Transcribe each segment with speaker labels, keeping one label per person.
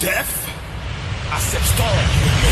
Speaker 1: death? I
Speaker 2: step stalling.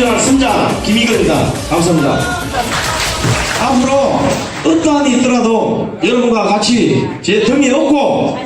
Speaker 2: 존경하는
Speaker 3: 선장 김희근입니다. 감사합니다. 앞으로 어떠한 일이 있더라도 여러분과 같이 제 등에 업고